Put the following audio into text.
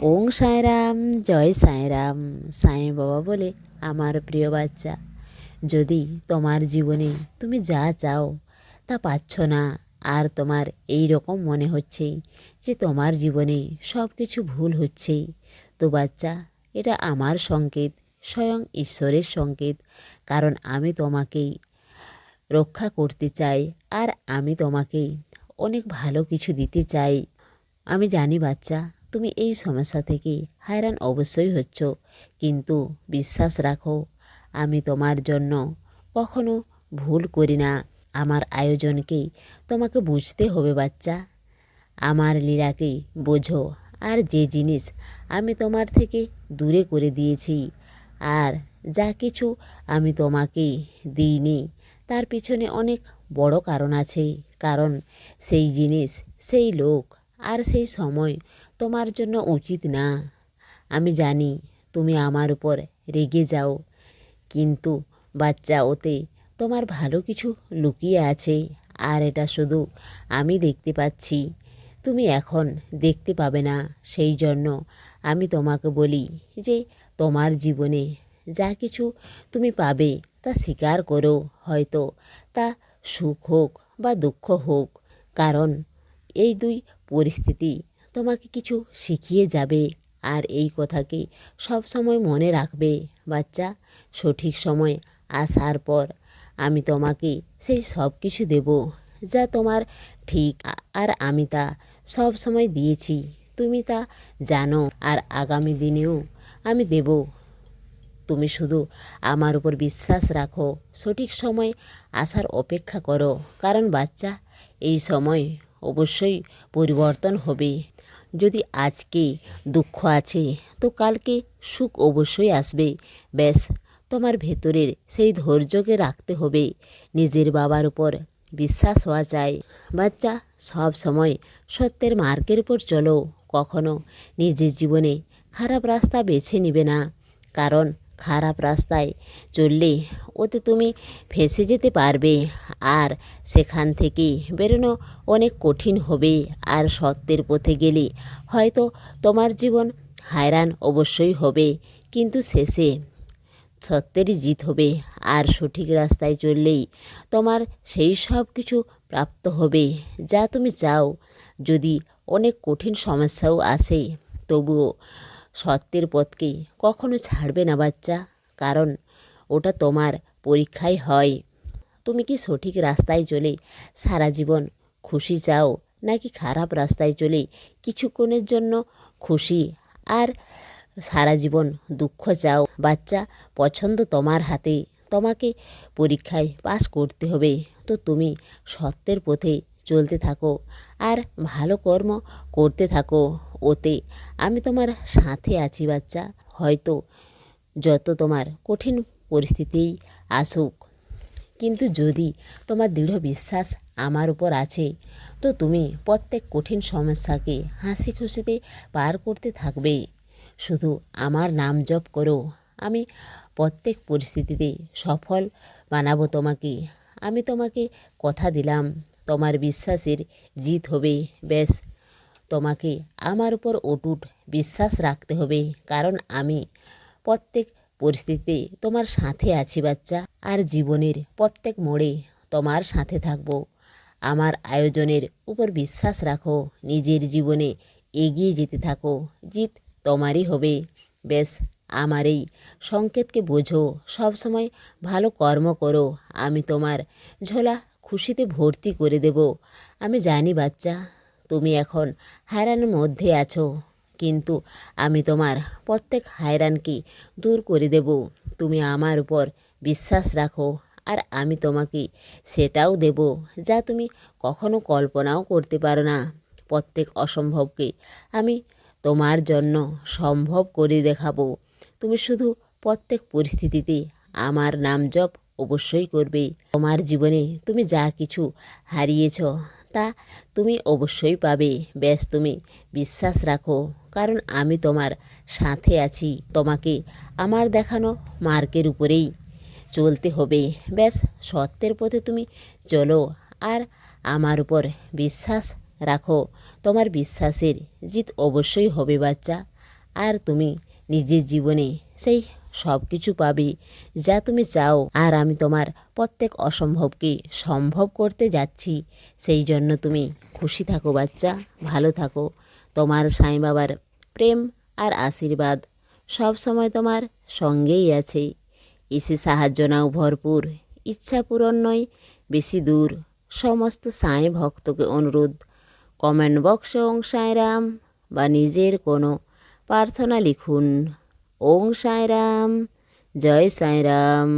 ওং সাঁয়রাম জয় সাঁয়রাম সাঁই বাবা বলে আমার প্রিয় বাচ্চা। যদি তোমার জীবনে তুমি যা চাও তা পাচ্ছ না, আর তোমার এই রকম মনে হচ্ছে যে তোমার জীবনে সব কিছু ভুল হচ্ছে, তো বাচ্চা, এটা আমার সংকেত, স্বয়ং ঈশ্বরের সংকেত, কারণ আমি তোমাকেই রক্ষা করতে চাই, আর আমি তোমাকে অনেক ভালো কিছু দিতে চাই। আমি জানি বাচ্চা তুমি এই সমস্যা থেকে হায়রান অবশ্যই হচ্ছ। কিন্তু বিশ্বাস রাখো, আমি তোমার জন্য কখনো ভুল করি না। আমার আয়োজনকে তোমাকে বুঝতে হবে, বাচ্চা। আমার লীলাকে বোঝো, আর যে জিনিস আমি তোমার থেকে দূরে করে দিয়েছি, আর যা কিছু আমি তোমাকে দিইনি, তার পিছনে অনেক বড় কারণ আছে। কারণ সেই জিনিস, সেই লোক, আর সেই সময় তোমার জন্য উচিত না। আমি জানি তুমি আমার উপর রেগে যাও, কিন্তু বাচ্চা ওতে তোমার ভালো কিছু লুকিয়ে আছে, আর এটা শুধু আমি দেখতে পাচ্ছি। তুমি এখন দেখতে পাবে না। সেই জন্য আমি তোমাকে বলি যে তোমার জীবনে যা কিছু তুমি পাবে তা স্বীকার করো। হয়তো তা সুখ হোক বা দুঃখ হোক, কারণ এই দুই পরিস্থিতি তোমাকে কিছু শিখিয়ে যাবে আর এই কথাকে সব সময় মনে রাখবে। বাচ্চা, সঠিক সময় আসার পর আমি তোমাকে সেই সব কিছু দেব যা তোমার ঠিক আর আমি তা সব সময় দিয়েছি। তুমি তা জানো আর আগামী দিনেও আমি দেব। তুমি শুধু আমার উপর বিশ্বাস রাখো, সঠিক সময় আসার অপেক্ষা করো। কারণ বাচ্চা, এই সময় অবশ্যই পরিবর্তন হবে। যদি আজকে দুঃখ আছে, তো কালকে সুখ অবশ্যই আসবে। ব্যাস, তোমার ভেতরের সেই ধৈর্যকে রাখতে হবে। নিজের বাবার উপর বিশ্বাস হওয়া চাই। বাচ্চা, সব সময় সত্যের মার্গের উপর চলো। কখনো নিজের জীবনে খারাপ রাস্তা বেছে নিবে না। কারণ খারাপ রাস্তায় চললে ওতে তুমি ফেসে যেতে পারবে। আর সেখান থেকে বেরোনো অনেক কঠিন হবে। আর সত্যের পথে গেলে হয়তো তোমার জীবন হায়রান অবশ্যই হবে। কিন্তু শেষে সত্যেরই জিত হবে। আর সঠিক রাস্তায় চললেই তোমার সেই সব কিছু প্রাপ্ত হবে। যা তুমি চাও। যদি অনেক কঠিন সমস্যাও আসে, তবুও সত্যের পথকে কখনো ছাড়বে না বাচ্চা, কারণ ওটা তোমার পরীক্ষায় হয়। তুমি কি সঠিক রাস্তায় চলে সারা জীবন খুশি চাও, নাকি খারাপ রাস্তায় চলে কিছুক্ষণের জন্য খুশি আর সারা জীবন দুঃখ চাও? বাচ্চা, পছন্দ তোমার হাতে, তোমাকে পরীক্ষায় পাস করতে হবে। তো তুমি সত্যের পথে চলতে থাকো আর ভালো কর্ম করতে থাকো। ওতে। আমি তোমার সাথে আছি বাচ্চা। হয়তো যত তোমার কঠিন পরিস্থিতিই আসুক। কিন্তু যদি তোমার দৃঢ় বিশ্বাস আমার উপর আছে, তো তুমি প্রত্যেক কঠিন সমস্যাকে হাসি খুশিতে পার করতে থাকবে। শুধু আমার নাম জপ করো। আমি প্রত্যেক পরিস্থিতিতে সফল বানাবো তোমাকে। আমি তোমাকে কথা দিলাম। তোমার বিশ্বাসের জিত হবে। ব্যাস তোমাকে আমার উপর অটুট বিশ্বাস রাখতে হবে, কারণ আমি প্রত্যেক পরিস্থিতিতে তোমার সাথে আছি বাচ্চা, আর জীবনের প্রত্যেক মোড়ে তোমার সাথে থাকব। আমার আয়োজনের উপর বিশ্বাস রাখো, নিজের জীবনে এগিয়ে যেতে থাকো, জিত তোমারই হবে। বেশ, আমার এই সংকেতকে বোঝো, সবসময় ভালো কর্ম করো, আমি তোমার ঝোলা খুশিতে ভর্তি করে দেব। আমি জানি বাচ্চা তুমি এখন হায়রানের মধ্যে আছো। কিন্তু আমি তোমার প্রত্যেক হায়রানকে দূর করে দেব। তুমি আমার উপর বিশ্বাস রাখো আর আমি তোমাকে সেটাও দেব যা তুমি কখনো কল্পনাও করতে পারো না। প্রত্যেক অসম্ভবকে আমি তোমার জন্য সম্ভব করে দেখাবো। তুমি শুধু প্রত্যেক পরিস্থিতিতে আমার নাম জপ অবশ্যই করবে। তোমার জীবনে তুমি যা কিছু হারিয়েছ তা তুমি অবশ্যই পাবে। ব্যাস তুমি বিশ্বাস রাখো, কারণ আমি তোমার সাথে আছি, তোমাকে আমার দেখানো মার্কের উপরেই চলতে হবে। ব্যাস সত্যের পথে তুমি চলো আর আমার উপর বিশ্বাস রাখো। তোমার বিশ্বাসের জিত অবশ্যই হবে, বাচ্চা। আর তুমি নিজের জীবনে সেই সব কিছু পাবে। যা তুমি চাও। আর আমি তোমার প্রত্যেক অসম্ভবকে সম্ভব করতে যাচ্ছি। সেই জন্য তুমি খুশি থাকো, বাচ্চা। ভালো থাকো। তোমার সাঁই বাবার প্রেম আর আশীর্বাদ সব সময় তোমার সঙ্গেই আছে। এসে সাহায্য নাও ভরপুর। ইচ্ছা পূরণ নয়, বেশি দূর। সমস্ত সাঁই ভক্তকে অনুরোধ। কমেন্ট বক্সে ওং সাঁয়রাম বা নিজের কোনো প্রার্থনা লিখুন। ওং সাঁয়রাম জয় সাঁয়রাম